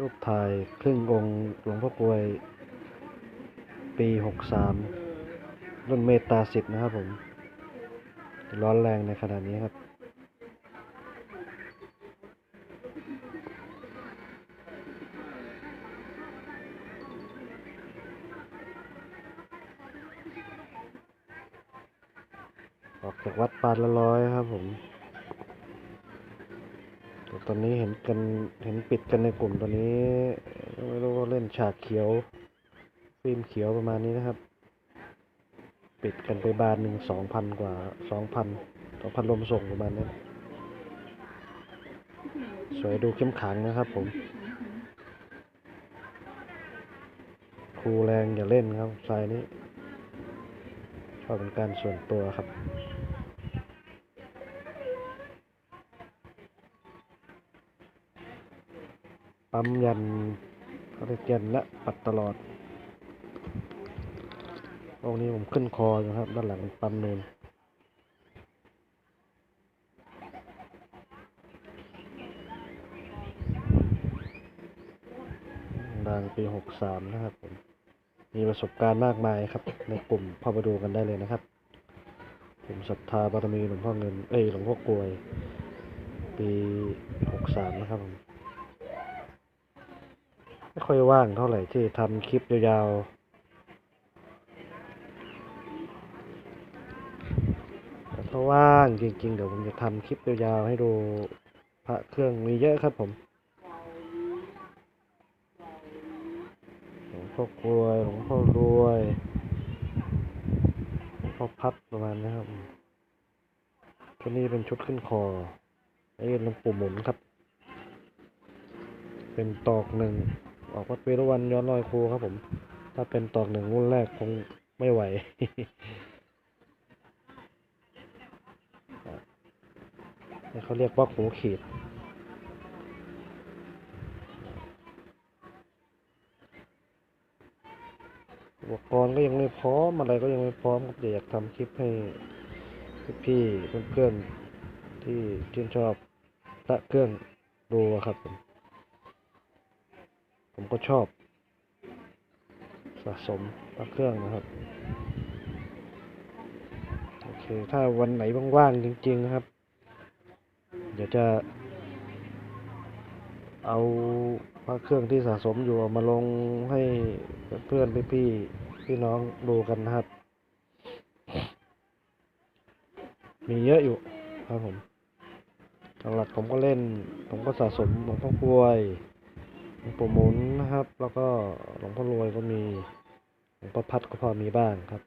รูปถ่ายครึ่งองค์หลวงพ่อกลวย ปีหกสามรุ่นเมตตาสิทธิ์นะครับผม ร้อนแรงในขณะนี้ครับออกจากวัดปานละร้อยครับผม ตอนนี้เห็นกันเห็นปิดกันในกลุ่มตอนนี้ไม่รู้ว่าเล่นฉากเขียวฟิล์มเขียวประมาณนี้นะครับ ปิดกันไปบานหนึ่งสองพันกว่าสองพันสองพันลมส่งประมาณนี้สวยดูเข้มขังนะครับผมครูแรงอย่าเล่นครับทรายนี้ชอบเป็นการส่วนตัวครับ ปั๊มยันเขาเรียกยันและปัดตลอดตรงนี้ผมขึ้นคออยู่ครับ ด้านหลังปั๊มนูนดังปีหกสามนะครับผมมีประสบการณ์มากมายครับ ในกลุ่มเข้ามาดูกันได้เลยนะครับ ผมศรัทธาบารมีหลวงพ่อเงิน เอ้ยหลวงพ่อกลวย ปีหกสามนะครับผม ค่อยว่างเท่าไหร่ที่ทำคลิปยาวๆแต่ถ้าว่างจริงๆ เดี๋ยวผมจะทำคลิปยาวๆให้ดูพระเครื่องมีเยอะครับผมหลวงพ่อกลวยหลวงพ่อรวยหลวงพ่อพัดประมาณนี้ครับตัวนี้เป็นชุดขึ้นคอไอ้หลวงปู่หมุนครับ เป็นตอกหนึ่ง ออกวัดเวรุวันย้อนรอยครูครับผม ถ้าเป็นตอกหนึ่งรุ่นแรกคงไม่ไหวเขาเรียกว่าหูขีดอุปกรณ์ก็ยังไม่พร้อมอะไรก็ยังไม่พร้อมครับเดี๋ยวอยากทำคลิปให้พี่เพื่อนๆที่ชื่นชอบพระเครื่องดูครับผม ผมก็ชอบ สะสมพระเครื่องนะครับโอเคถ้าวันไหนว่างๆจริง ๆ นะครับ เดี๋ยวจะเอาพระเครื่องที่สะสมอยู่มาลงให้เพื่อนๆพี่ๆพี่น้องดูกันนะครับ มีเยอะอยู่ครับผมหลักๆผมก็เล่น ผมก็สะสมหลวงพ่วย หลวงปู่หมุนนะครับ แล้วก็หลวงพ่อรวยก็มี หลวงพ่อพัดก็พอมีบ้างครับ